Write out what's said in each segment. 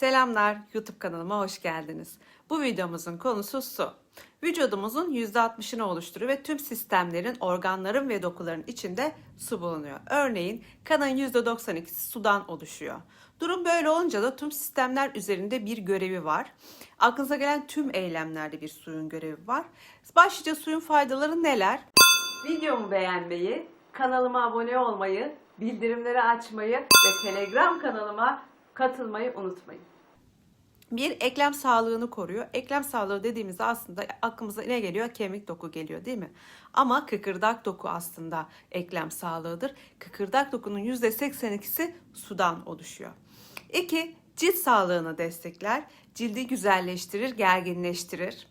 Selamlar, YouTube kanalıma hoş geldiniz. Bu videomuzun konusu su. Vücudumuzun %60'ını oluşturuyor ve tüm sistemlerin, organların ve dokuların içinde su bulunuyor. Örneğin kanın %92'si sudan oluşuyor. Durum böyle olunca da tüm sistemler üzerinde bir görevi var. Aklınıza gelen tüm eylemlerde bir suyun görevi var. Başlıca suyun faydaları neler? Videomu beğenmeyi, kanalıma abone olmayı, bildirimleri açmayı ve Telegram kanalıma katılmayı unutmayın. Bir eklem sağlığını koruyor. Eklem sağlığı dediğimizde aslında aklımıza ne geliyor? Kemik doku geliyor değil mi? Ama kıkırdak doku aslında eklem sağlığıdır. Kıkırdak dokunun %82'si sudan oluşuyor. İki, cilt sağlığını destekler. Cildi güzelleştirir, gerginleştirir.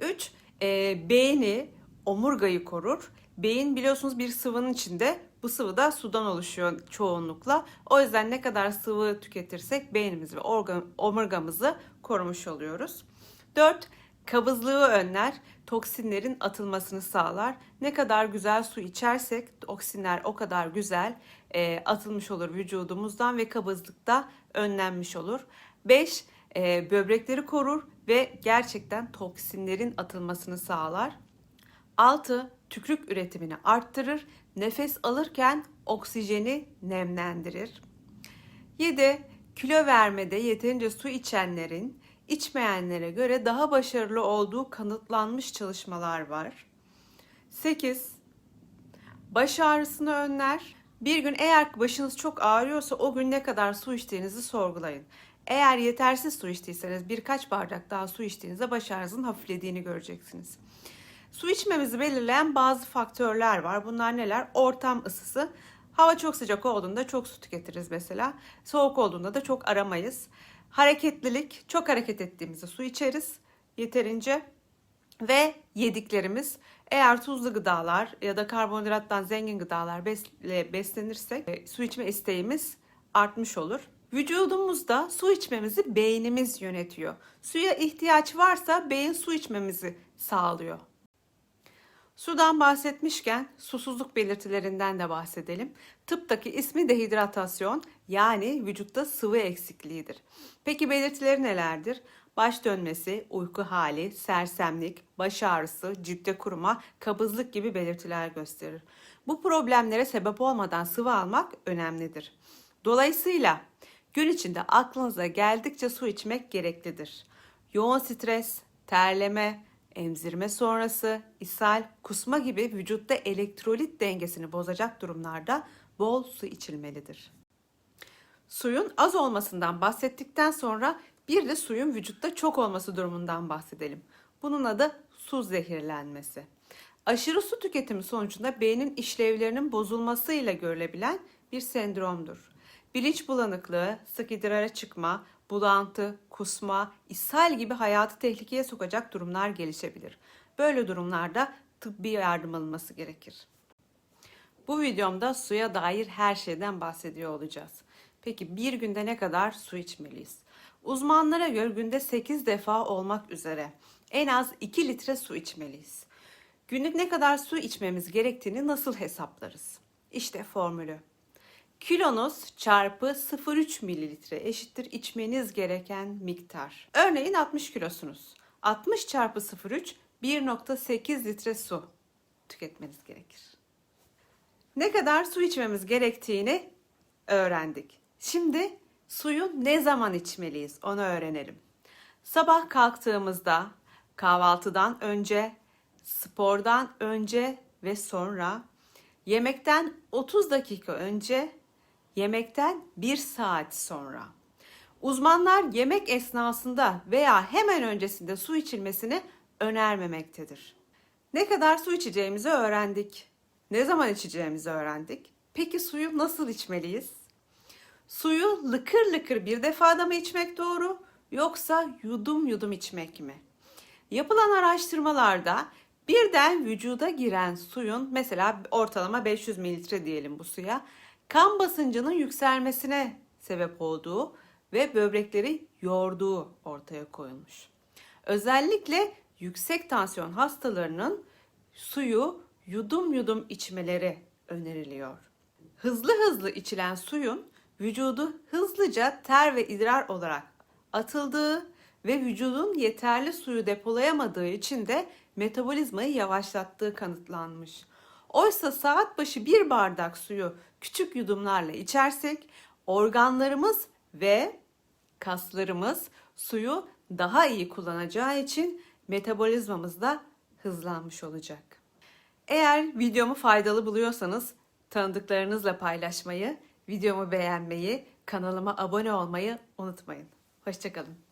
3. E, beğeni omurgayı korur. Beyin biliyorsunuz bir sıvının içinde. Bu sıvı da sudan oluşuyor çoğunlukla. O yüzden ne kadar sıvı tüketirsek beynimizi ve organ, omurgamızı korumuş oluyoruz. 4. Kabızlığı önler, toksinlerin atılmasını sağlar. Ne kadar güzel su içersek toksinler o kadar güzel e, atılmış olur vücudumuzdan ve kabızlıkta önlenmiş olur. 5. E, böbrekleri korur ve gerçekten toksinlerin atılmasını sağlar. 6. Tükürük üretimini arttırır. Nefes alırken oksijeni nemlendirir. 7. Kilo vermede yeterince su içenlerin içmeyenlere göre daha başarılı olduğu kanıtlanmış çalışmalar var. 8. Baş ağrısını önler. Bir gün eğer başınız çok ağrıyorsa o gün ne kadar su içtiğinizi sorgulayın. Eğer yetersiz su içtiyseniz birkaç bardak daha su içtiğinizde baş ağrınızın hafiflediğini göreceksiniz. Su içmemizi belirleyen bazı faktörler var. Bunlar neler? Ortam ısısı. Hava çok sıcak olduğunda çok su tüketiriz mesela. Soğuk olduğunda da çok aramayız. Hareketlilik. Çok hareket ettiğimizde su içeriz yeterince. Ve yediklerimiz. Eğer tuzlu gıdalar ya da karbonhidrattan zengin gıdalar besle- beslenirsek e, su içme isteğimiz artmış olur. Vücudumuzda su içmemizi beynimiz yönetiyor. Suya ihtiyaç varsa beyin su içmemizi sağlıyor. Sudan bahsetmişken susuzluk belirtilerinden de bahsedelim. Tıptaki ismi dehidratasyon yani vücutta sıvı eksikliğidir. Peki belirtileri nelerdir? Baş dönmesi, uyku hali, sersemlik, baş ağrısı, ciltte kuruma, kabızlık gibi belirtiler gösterir. Bu problemlere sebep olmadan sıvı almak önemlidir. Dolayısıyla gün içinde aklınıza geldikçe su içmek gereklidir. Yoğun stres, terleme, emzirme sonrası, ishal, kusma gibi vücutta elektrolit dengesini bozacak durumlarda bol su içilmelidir. Suyun az olmasından bahsettikten sonra bir de suyun vücutta çok olması durumundan bahsedelim. Bunun adı su zehirlenmesi. Aşırı su tüketimi sonucunda beynin işlevlerinin bozulmasıyla görülebilen bir sendromdur. Bilinç bulanıklığı, sık idrara çıkma, bulantı, kusma, ishal gibi hayatı tehlikeye sokacak durumlar gelişebilir. Böyle durumlarda tıbbi yardım alınması gerekir. Bu videomda suya dair her şeyden bahsediyor olacağız. Peki bir günde ne kadar su içmeliyiz? Uzmanlara göre günde 8 defa olmak üzere en az 2 litre su içmeliyiz. Günlük ne kadar su içmemiz gerektiğini nasıl hesaplarız? İşte formülü. Kilonuz çarpı 0,3 mililitre eşittir içmeniz gereken miktar. Örneğin 60 kilosunuz. 60 çarpı 0,3 1,8 litre su tüketmeniz gerekir. Ne kadar su içmemiz gerektiğini öğrendik. Şimdi suyu ne zaman içmeliyiz onu öğrenelim. Sabah kalktığımızda, kahvaltıdan önce, spordan önce ve sonra, yemekten 30 dakika önce, yemekten 1 saat sonra. Uzmanlar yemek esnasında veya hemen öncesinde su içilmesini önermemektedir. Ne kadar su içeceğimizi öğrendik. Ne zaman içeceğimizi öğrendik. Peki suyu nasıl içmeliyiz? Suyu lıkır lıkır bir defada mı içmek doğru yoksa yudum yudum içmek mi? Yapılan araştırmalarda birden vücuda giren suyun mesela ortalama 500 mililitre diyelim bu suya kan basıncının yükselmesine sebep olduğu ve böbrekleri yorduğu ortaya koyulmuş. Özellikle yüksek tansiyon hastalarının suyu yudum yudum içmeleri öneriliyor. Hızlı hızlı içilen suyun vücudu hızlıca ter ve idrar olarak atıldığı ve vücudun yeterli suyu depolayamadığı için de metabolizmayı yavaşlattığı kanıtlanmış. Oysa saat başı bir bardak suyu küçük yudumlarla içersek organlarımız ve kaslarımız suyu daha iyi kullanacağı için metabolizmamız da hızlanmış olacak. Eğer videomu faydalı buluyorsanız tanıdıklarınızla paylaşmayı, videomu beğenmeyi, kanalıma abone olmayı unutmayın. Hoşçakalın.